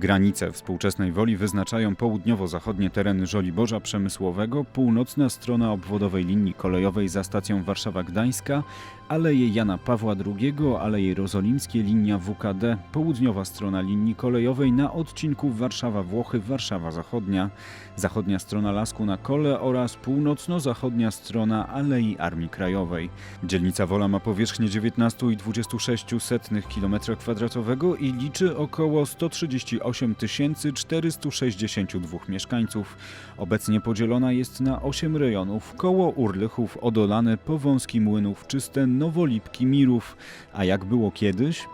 Granice współczesnej Woli wyznaczają południowo-zachodnie tereny Żoliborza Przemysłowego, północna strona obwodowej linii kolejowej za stacją Warszawa-Gdańska, Aleje Jana Pawła II, Aleje Jerozolimskie, linia WKD, południowa strona linii kolejowej na odcinku Warszawa-Włochy, Warszawa Zachodnia, zachodnia strona Lasku na Kole oraz północno-zachodnia strona Alei Armii Krajowej. Dzielnica Wola ma powierzchnię 19,26 km2 i liczy około 138 462 mieszkańców. Obecnie podzielona jest na 8 rejonów: koło Urlychów, Odolane, Powązki, Młynów, Czyste, Nowolipki, Mirów. A jak było kiedyś?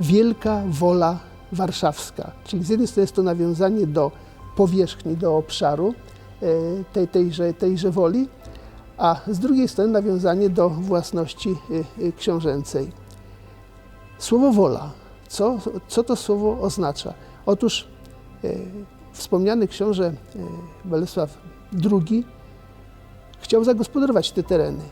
wielka wola warszawska. Czyli z jednej strony jest to nawiązanie do powierzchni, do obszaru e, tej, tejże, tejże woli, a z drugiej strony nawiązanie do własności e, e, książęcej. Słowo wola. Co, co to słowo oznacza? Otóż e, wspomniany książę Bolesław II chciał zagospodarować te tereny.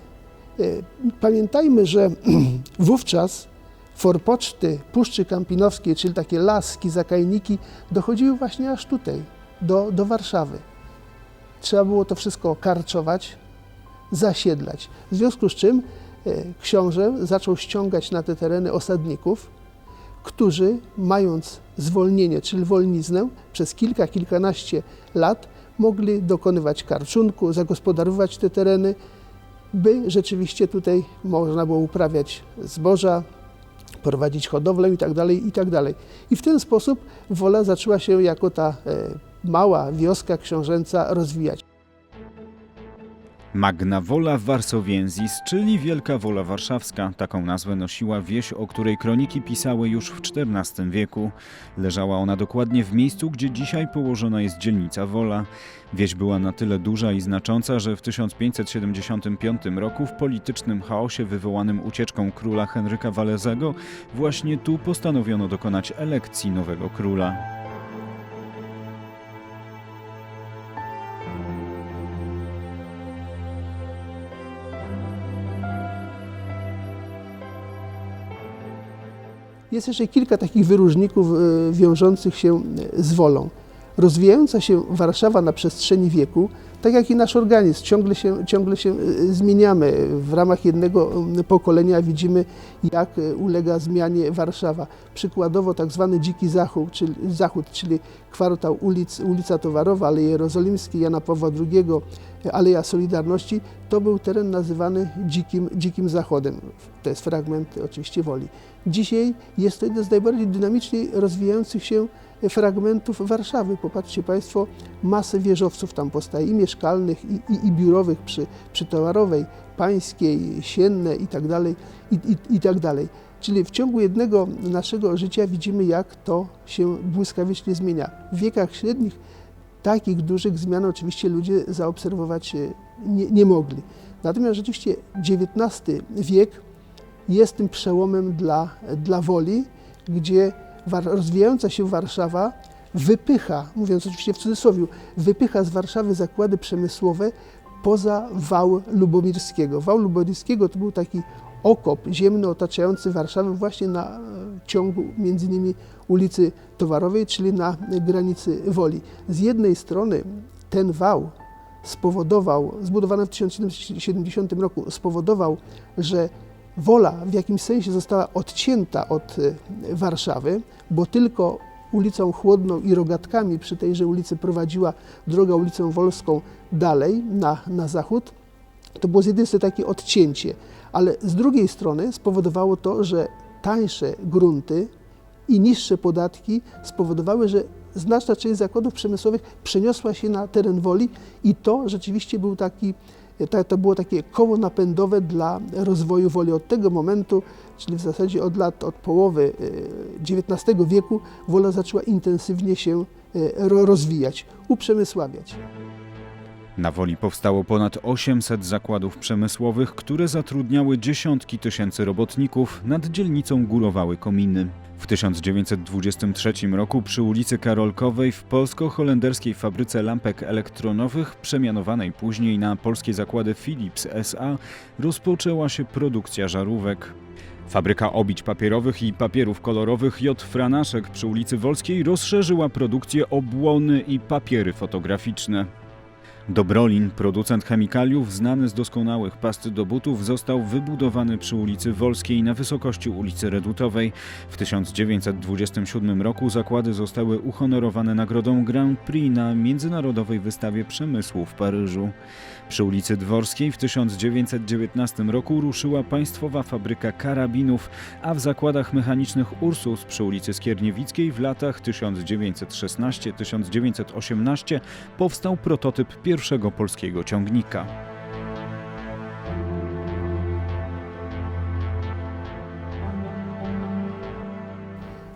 Pamiętajmy, że wówczas forpoczty Puszczy Kampinowskiej, czyli takie laski, zakajniki, dochodziły właśnie aż tutaj, do, do Warszawy. Trzeba było to wszystko karczować, zasiedlać. W związku z czym e, książę zaczął ściągać na te tereny osadników, którzy mając zwolnienie, czyli wolniznę, przez kilka, kilkanaście lat mogli dokonywać karczunku, zagospodarowywać te tereny, by rzeczywiście tutaj można było uprawiać zboża, prowadzić hodowlę i tak dalej, i tak. I w ten sposób Wola zaczęła się jako ta e, mała wioska książęca rozwijać. Magna Wola Warsowiensis, czyli Wielka Wola Warszawska. Taką nazwę nosiła wieś, o której kroniki pisały już w XIV wieku. Leżała ona dokładnie w miejscu, gdzie dzisiaj położona jest dzielnica Wola. Wieś była na tyle duża i znacząca, że w 1575 roku w politycznym chaosie wywołanym ucieczką króla Henryka Walezego właśnie tu postanowiono dokonać elekcji nowego króla. Jest jeszcze kilka takich wyróżników e, wiążących się z wolą. Rozwijająca się Warszawa na przestrzeni wieku, tak jak i nasz organizm, ciągle się, ciągle się e, zmieniamy. W ramach jednego pokolenia widzimy, jak e, ulega zmianie Warszawa. Przykładowo tak zwany Dziki Zachód, czyli, Zachód, czyli kwartał ulic, ulica Towarowa, Aleje Jerozolimskie, Jana Pawła II, e, Aleja Solidarności, to był teren nazywany Dzikim, Dzikim Zachodem. To jest fragment oczywiście Woli. Dzisiaj jest to jeden z najbardziej dynamicznie rozwijających się fragmentów Warszawy. Popatrzcie Państwo, masę wieżowców tam powstaje, i mieszkalnych, i, i, i biurowych przy, przy Towarowej, Pańskiej, Sienne i tak i, i, i tak dalej. Czyli w ciągu jednego naszego życia widzimy, jak to się błyskawicznie zmienia. W wiekach średnich takich dużych zmian oczywiście ludzie zaobserwować e, nie, nie mogli. Natomiast rzeczywiście XIX wiek jest tym przełomem dla, dla woli, gdzie rozwijająca się Warszawa wypycha, mówiąc oczywiście w cudzysłowie, wypycha z Warszawy zakłady przemysłowe poza wał Lubomirskiego. Wał Lubomirskiego to był taki okop ziemny otaczający Warszawę właśnie na e, ciągu między innymi ulicy Towarowej, czyli na granicy Woli. Z jednej strony ten wał spowodował, zbudowany w 1770 roku, spowodował, że Wola w jakimś sensie została odcięta od e, Warszawy, bo tylko ulicą Chłodną i Rogatkami przy tejże ulicy prowadziła droga ulicą Wolską dalej na, na zachód. To było z jednej strony takie odcięcie, ale z drugiej strony spowodowało to, że tańsze grunty i niższe podatki spowodowały, że znaczna część zakładów przemysłowych przeniosła się na teren Woli i to rzeczywiście był taki, ta- to było takie koło napędowe dla rozwoju Woli. Od tego momentu, czyli w zasadzie od lat, od połowy e, XIX wieku, Wola zaczęła intensywnie się e, ro- rozwijać, uprzemysławiać. Na Woli powstało ponad 800 zakładów przemysłowych, które zatrudniały dziesiątki tysięcy robotników. Nad dzielnicą górowały kominy. W 1923 roku przy ulicy Karolkowej w polsko-holenderskiej fabryce lampek elektronowych, przemianowanej później na polskie zakłady Philips SA, rozpoczęła się produkcja żarówek. Fabryka obić papierowych i papierów kolorowych J. Franaszek przy ulicy Wolskiej rozszerzyła produkcję o błony i papiery fotograficzne. Dobrolin, producent chemikaliów znany z doskonałych past do butów, został wybudowany przy ulicy Wolskiej na wysokości ulicy Redutowej. W 1927 roku zakłady zostały uhonorowane nagrodą Grand Prix na Międzynarodowej Wystawie Przemysłu w Paryżu. Przy ulicy Dworskiej w 1919 roku ruszyła państwowa fabryka karabinów, a w zakładach mechanicznych Ursus przy ulicy Skierniewickiej w latach 1916-1918 powstał prototyp pierwszego polskiego ciągnika.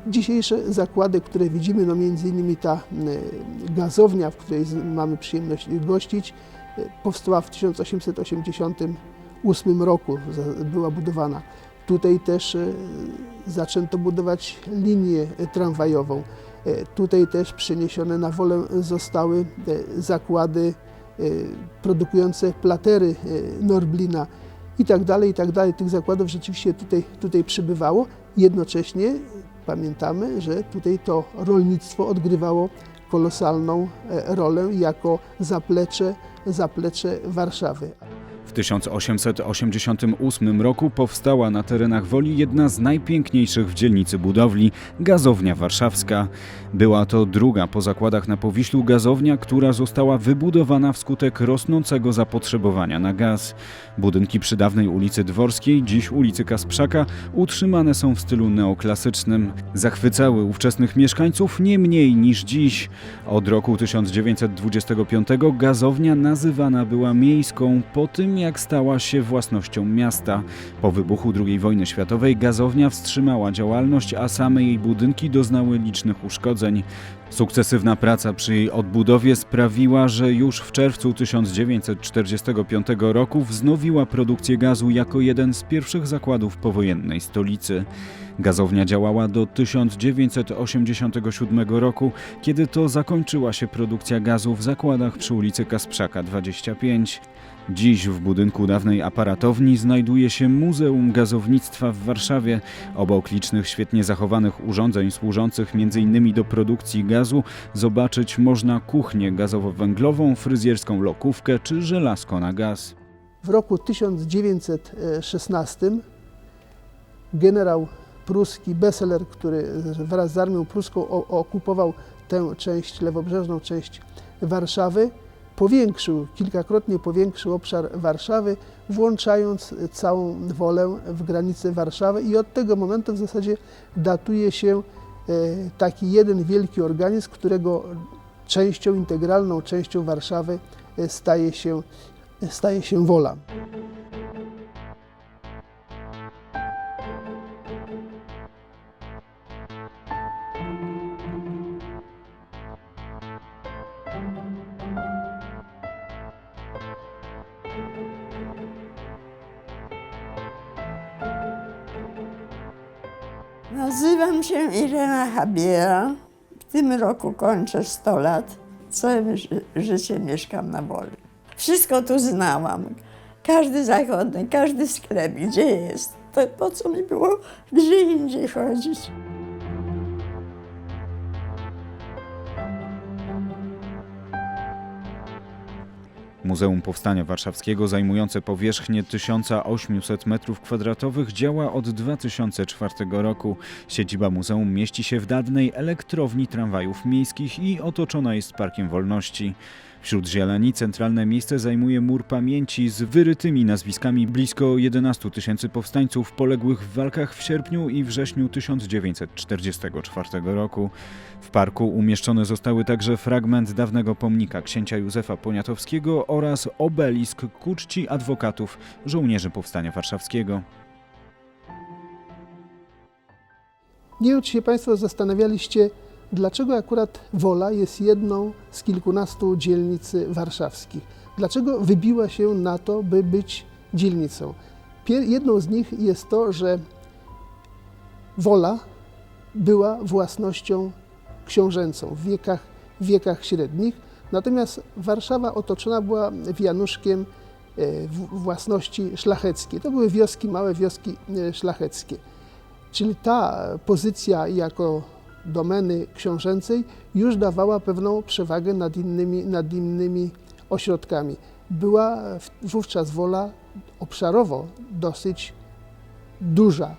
Dzisiejsze zakłady, które widzimy, no między innymi ta y, gazownia, w której mamy przyjemność gościć, y, powstała w 1888 roku, była budowana. Tutaj też y, zaczęto budować linię tramwajową. Tutaj też przeniesione na wolę zostały zakłady produkujące platery y, Norblina i tak dalej, i tak. Tych zakładów rzeczywiście tutaj, tutaj przybywało. Jednocześnie pamiętamy, że tutaj to rolnictwo odgrywało kolosalną e, rolę jako zaplecze, zaplecze Warszawy. W 1888 roku powstała na terenach Woli jedna z najpiękniejszych w dzielnicy budowli gazownia warszawska. Była to druga po zakładach na Powiślu gazownia, która została wybudowana wskutek rosnącego zapotrzebowania na gaz. Budynki przy dawnej ulicy Dworskiej, dziś ulicy Kasprzaka, utrzymane są w stylu neoklasycznym. Zachwycały ówczesnych mieszkańców nie mniej niż dziś. Od roku 1925 gazownia nazywana była miejską po tym, jak stała się własnością miasta. Po wybuchu II wojny światowej gazownia wstrzymała działalność, a same jej budynki doznały licznych uszkodzeń. Sukcesywna praca przy jej odbudowie sprawiła, że już w czerwcu 1945 roku wznowiła produkcję gazu jako jeden z pierwszych zakładów powojennej stolicy. Gazownia działała do 1987 roku, kiedy to zakończyła się produkcja gazu w zakładach przy ulicy Kasprzaka 25. Dziś w budynku dawnej aparatowni znajduje się Muzeum Gazownictwa w Warszawie. Obok licznych świetnie zachowanych urządzeń służących m.in. do produkcji gazu zobaczyć można kuchnię gazowo-węglową, fryzjerską lokówkę czy żelazko na gaz. W roku 1916 generał pruski Besseler, który wraz z armią pruską okupował tę część, lewobrzeżną część Warszawy, powiększył, kilkakrotnie powiększył obszar Warszawy, włączając całą wolę w granice Warszawy i od tego momentu w zasadzie datuje się e, taki jeden wielki organizm, którego częścią, integralną częścią Warszawy e, staje się, staje się Wola. Nazywam się Irena Habiera. W tym roku kończę 100 lat. Całe ży- życie mieszkam na Woli. Wszystko tu znałam. Każdy zachodny, każdy sklep, gdzie jest. To po co mi było gdzie indziej chodzić? Muzeum Powstania Warszawskiego zajmujące powierzchnię 1800 m2 działa od 2004 roku. Siedziba muzeum mieści się w dawnej elektrowni tramwajów miejskich i otoczona jest Parkiem Wolności. Wśród zieleni centralne miejsce zajmuje mur pamięci z wyrytymi nazwiskami blisko 11 tysięcy powstańców poległych w walkach w sierpniu i wrześniu 1944 roku. W parku umieszczone zostały także fragment dawnego pomnika księcia Józefa Poniatowskiego oraz obelisk ku czci adwokatów żołnierzy Powstania Warszawskiego. Nie wiem, czy się Państwo zastanawialiście, dlaczego akurat Wola jest jedną z kilkunastu dzielnic warszawskich. Dlaczego wybiła się na to, by być dzielnicą? Jedną z nich jest to, że Wola była własnością książęcą w wiekach, w wiekach średnich. Natomiast Warszawa otoczona była wianuszkiem e, własności szlacheckiej. To były wioski, małe wioski e, szlacheckie. Czyli ta pozycja jako domeny książęcej już dawała pewną przewagę nad innymi, nad innymi ośrodkami. Była wówczas wola obszarowo dosyć duża.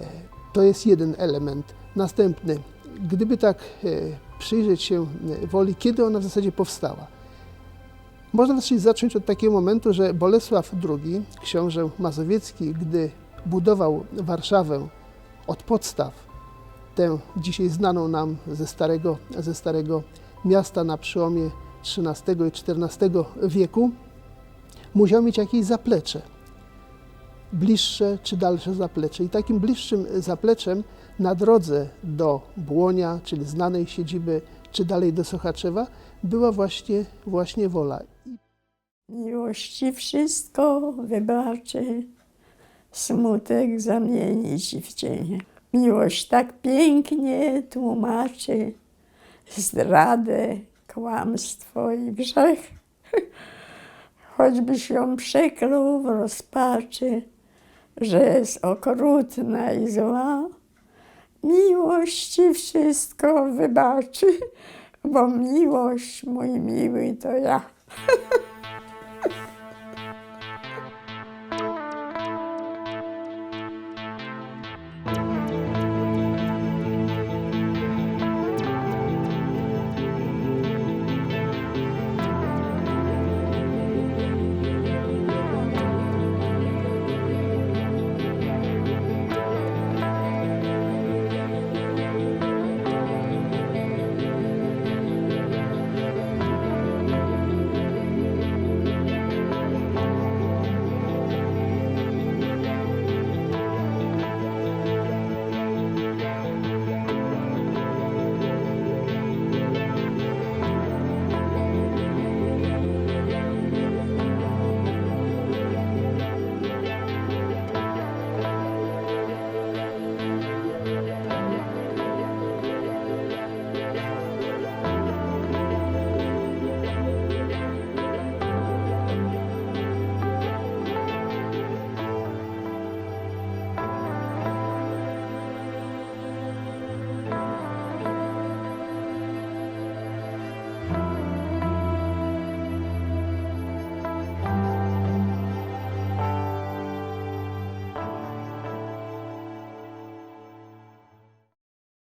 E, To jest jeden element. Następny, gdyby tak e, przyjrzeć się e, woli, kiedy ona w zasadzie powstała. Można zacząć od takiego momentu, że Bolesław II, książę mazowiecki, gdy budował Warszawę od podstaw, tę dzisiaj znaną nam ze starego, ze starego miasta na przełomie XIII i XIV wieku, musiał mieć jakieś zaplecze. Bliższe czy dalsze zaplecze. I takim bliższym zapleczem na drodze do Błonia, czyli znanej siedziby, czy dalej do Sochaczewa, była właśnie, właśnie wola. Miłości wszystko wybaczy, smutek zamieni ci w cień. Miłość tak pięknie tłumaczy zdradę, kłamstwo i grzech. Choćbyś ją przeklął w rozpaczy, że jest okrutna i zła, miłość ci wszystko wybaczy, bo miłość, mój miły, to ja.